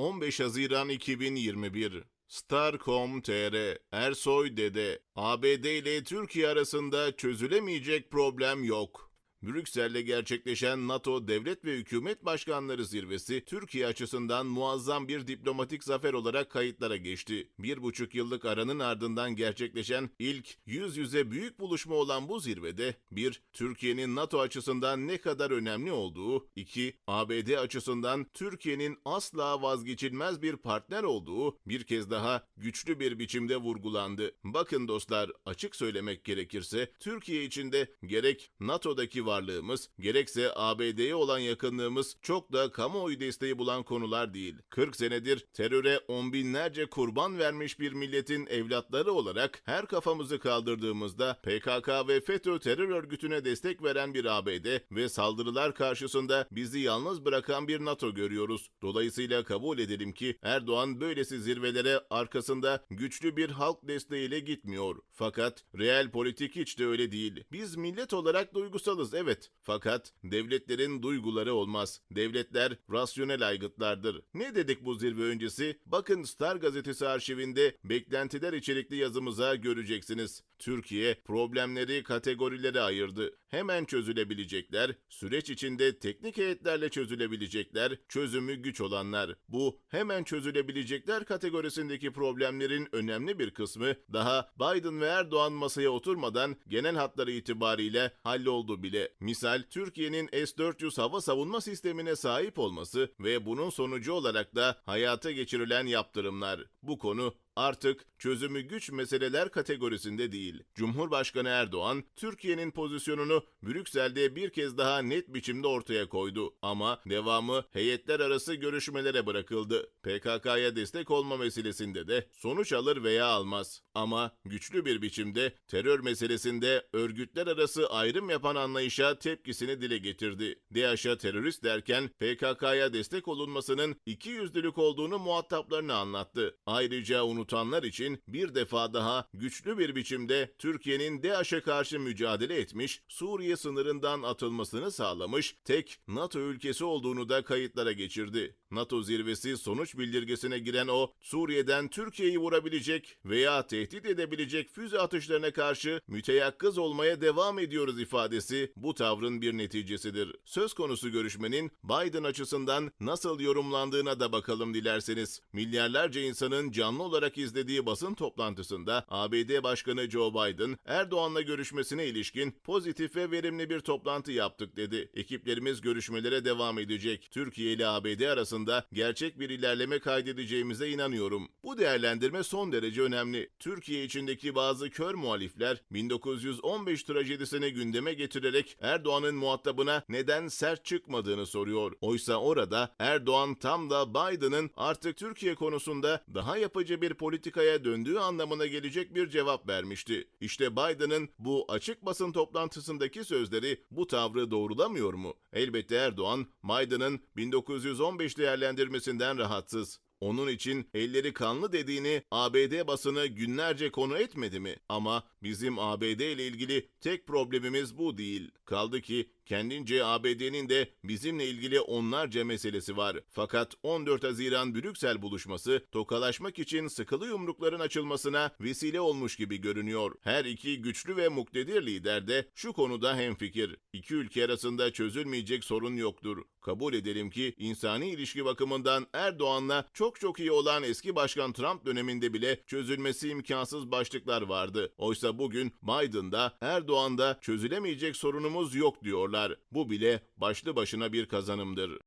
15 Haziran 2021 Star.com.tr Ersoy Dede ABD ile Türkiye arasında çözülemeyecek problem yok. Brüksel'de gerçekleşen NATO Devlet ve Hükümet Başkanları Zirvesi, Türkiye açısından muazzam bir diplomatik zafer olarak kayıtlara geçti. Bir buçuk yıllık aranın ardından gerçekleşen ilk yüz yüze büyük buluşma olan bu zirvede, bir, Türkiye'nin NATO açısından ne kadar önemli olduğu, iki, ABD açısından Türkiye'nin asla vazgeçilmez bir partner olduğu bir kez daha güçlü bir biçimde vurgulandı. Bakın dostlar, açık söylemek gerekirse, Türkiye içinde gerek NATO'daki varlığımız, gerekse ABD'ye olan yakınlığımız çok da kamuoyu desteği bulan konular değil. 40 senedir teröre on binlerce kurban vermiş bir milletin evlatları olarak her kafamızı kaldırdığımızda PKK ve FETÖ terör örgütüne destek veren bir ABD ve saldırılar karşısında bizi yalnız bırakan bir NATO görüyoruz. Dolayısıyla kabul edelim ki Erdoğan böylesi zirvelere arkasında güçlü bir halk desteğiyle gitmiyor. Fakat reel politik hiç de öyle değil. Biz millet olarak duygusalız evet. Fakat devletlerin duyguları olmaz. Devletler rasyonel aygıtlardır. Ne dedik bu zirve öncesi? Bakın Star gazetesi arşivinde beklentiler içerikli yazımıza göreceksiniz. Türkiye problemleri kategorilere ayırdı. Hemen çözülebilecekler, süreç içinde teknik heyetlerle çözülebilecekler, çözümü güç olanlar. Bu hemen çözülebilecekler kategorisindeki problemlerin önemli bir kısmı daha Biden ve Erdoğan masaya oturmadan genel hatları itibariyle halloldu bile. Misal Türkiye'nin S-400 hava savunma sistemine sahip olması ve bunun sonucu olarak da hayata geçirilen yaptırımlar. Bu konu artık çözümü güç meseleler kategorisinde değil. Cumhurbaşkanı Erdoğan, Türkiye'nin pozisyonunu Brüksel'de bir kez daha net biçimde ortaya koydu. Ama devamı heyetler arası görüşmelere bırakıldı. PKK'ya destek olma meselesinde de sonuç alır veya almaz. Ama güçlü bir biçimde terör meselesinde örgütler arası ayrım yapan anlayışa tepkisini dile getirdi. DAEŞ'a terörist derken PKK'ya destek olunmasının iki yüzlülük olduğunu muhataplarına anlattı. Ayrıca unutanlar için bir defa daha güçlü bir biçimde Türkiye'nin DAEŞ'e karşı mücadele etmiş, Suriye sınırından atılmasını sağlamış tek NATO ülkesi olduğunu da kayıtlara geçirdi. NATO zirvesi sonuç bildirgesine giren o, Suriye'den Türkiye'yi vurabilecek veya tehdit edebilecek füze atışlarına karşı müteyakkız olmaya devam ediyoruz ifadesi bu tavrın bir neticesidir. Söz konusu görüşmenin Biden açısından nasıl yorumlandığına da bakalım dilerseniz. Milyarlarca insanın canlı olarak izlediği basın toplantısında ABD Başkanı Joe Biden, Erdoğan'la görüşmesine ilişkin pozitif ve verimli bir toplantı yaptık dedi. Ekiplerimiz görüşmelere devam edecek. Türkiye ile ABD arasında gerçek bir ilerleme kaydedeceğimize inanıyorum. Bu değerlendirme son derece önemli. Türkiye içindeki bazı kör muhalifler 1915 trajedisini gündeme getirerek Erdoğan'ın muhatabına neden sert çıkmadığını soruyor. Oysa orada Erdoğan tam da Biden'ın artık Türkiye konusunda daha yapıcı bir politikaya döndüğü anlamına gelecek bir cevap vermişti. İşte Biden'ın bu açık basın toplantısındaki sözleri bu tavrı doğrulamıyor mu? Elbette Erdoğan, Biden'ın 1915 değerlendirmesinden rahatsız. Onun için elleri kanlı dediğini ABD basını günlerce konu etmedi mi? Ama bizim ABD ile ilgili tek problemimiz bu değil. Kaldı ki kendince ABD'nin de bizimle ilgili onlarca meselesi var. Fakat 14 Haziran Brüksel buluşması tokalaşmak için sıkılı yumrukların açılmasına vesile olmuş gibi görünüyor. Her iki güçlü ve muktedir lider de şu konuda hemfikir. İki ülke arasında çözülmeyecek sorun yoktur. Kabul edelim ki insani ilişki bakımından Erdoğan'la çok çok iyi olan eski başkan Trump döneminde bile çözülmesi imkansız başlıklar vardı. Oysa bugün Biden'da Erdoğan'da çözülemeyecek sorunumuz yok diyorlar. Bu bile başlı başına bir kazanımdır.